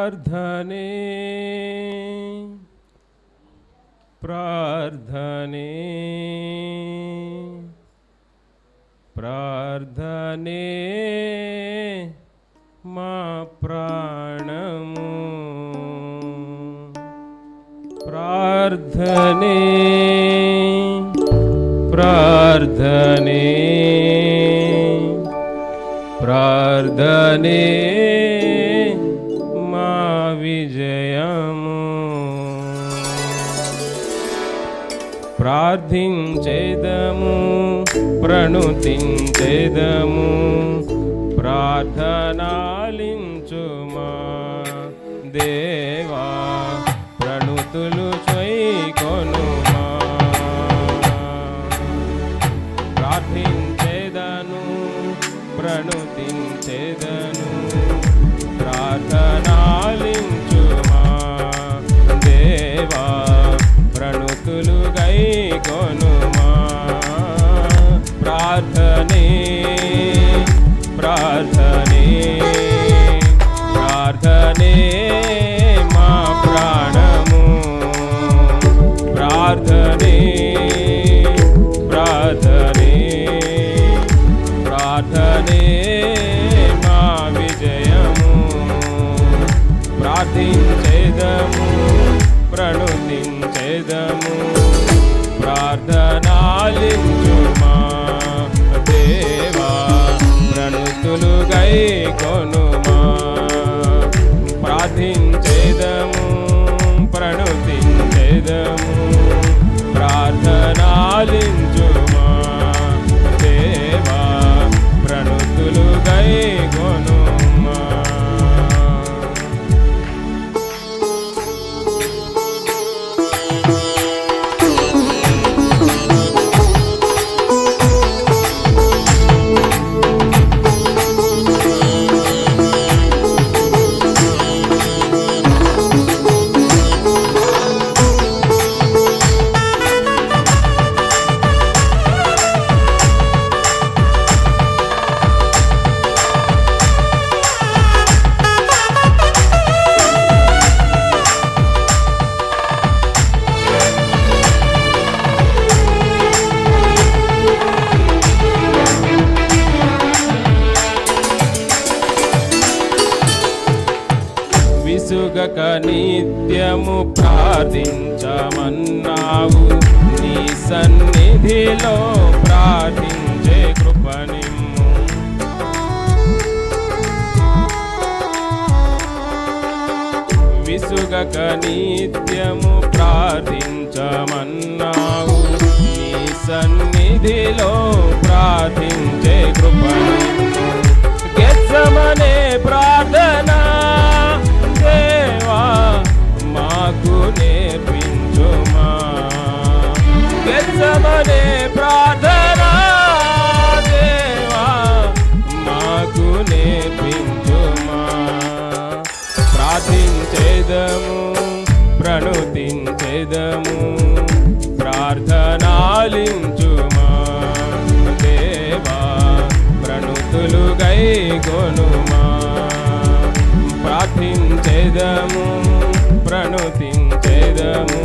प्रार्थने। प्रार्थने। प्रार्थने मा प्राण प्रार्थने। प्रा प्रार्थने। प्रार्थने। జయము ప్రార్థించేదము ప్రణుతించేదము ప్రార్థనాలించుమా. దేవా ప్రణుతులు కొనుమా ప్రార్థించేదను ప్రణుతించేదను ప్రార్థనాలి ప్రార్థనే ప్రార్థనే గై విసుగక నిత్యము ప్రార్థించమన్నావు. నీ సన్నిధిలో ప్రార్థించే కృపని విసుగక నిత్యము ప్రార్థించమన్నావు. నీ సన్నిధిలో ప్రార్థించ చేదము ప్రణుతించెదము ప్రార్థనాలించుమా. దేవా ప్రణుతులు గై కొనుమా ప్రార్థించేదము ప్రణుతించేదము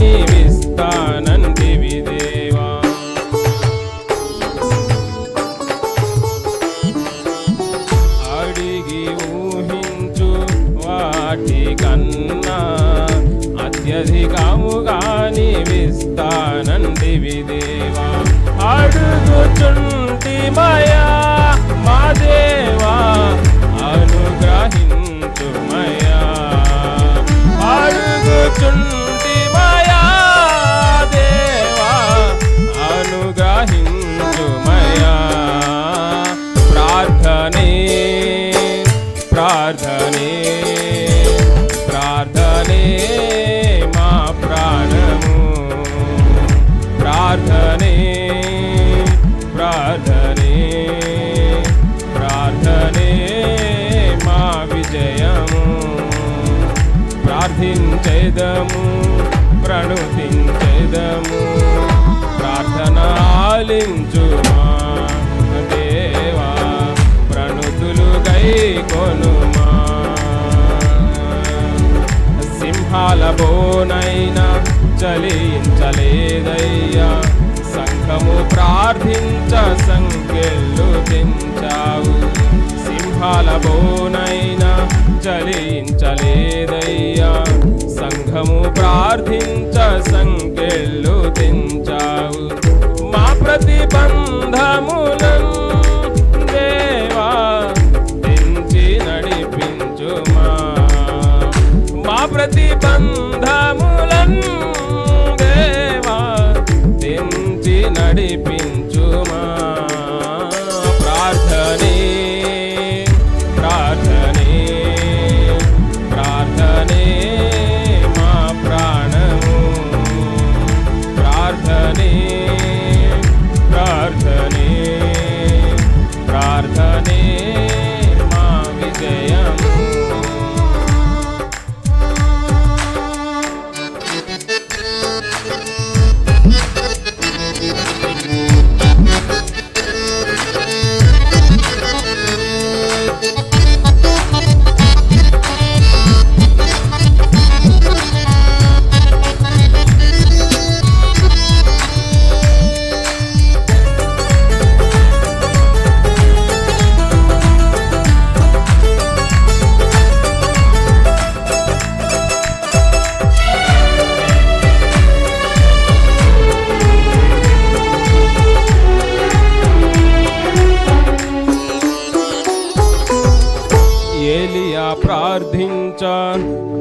నీవిస్తానంటివి దేవా అడిగి ఊహించు వాటి కన్నా అత్యధికముగా నీవిస్తానంటివి దేవా అడుగుచుంటి మయా మా దేవా అనుగ్రహించుమయా. అడుగుచుంటి ప్రార్థించేదము ప్రణుతించేదము ప్రార్థన ఆలించుమా దేవా ప్రణుతులు గై కొనుమా. సింహాల బోనైనా చలించలేదయ్యా సంఘము ప్రార్థించ సంఖ్యలు తెంచావు. సింహాల బోనైనా చలించలేదయ్యా సంఘము ప్రార్థించ సంఖ్యలు తెంచావు. మా ప్రతిబంధములను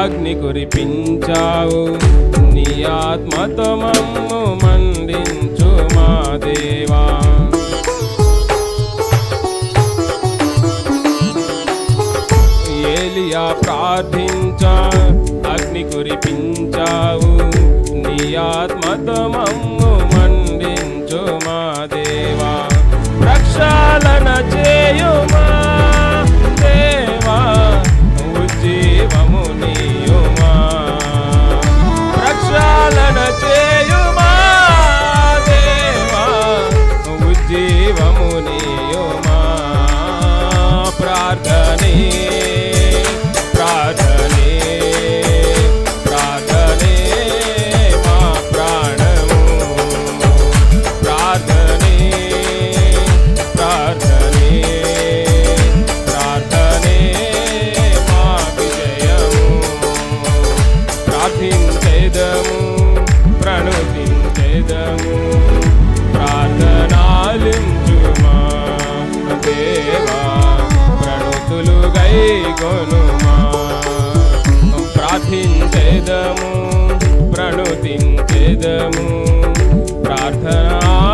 అగ్ని కురిపించావు. నీ ఆత్మతో మమ్ము మండించు మా దేవా. ఏలియా ప్రార్థించా అగ్ని కురిపించావు. నీ ఆత్మతో మమ్ము మండించు మా దేవా. ప్రక్షాళన చేయుమా గొనుమా ప్రార్థించెదము ప్రణుతించెదము ప్రార్థనాలించుమా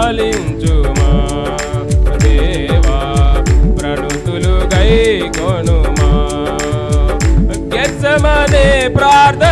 దేవా ప్రణుతులు గై కొనుమా. గెచ్చమనే ప్రార్థ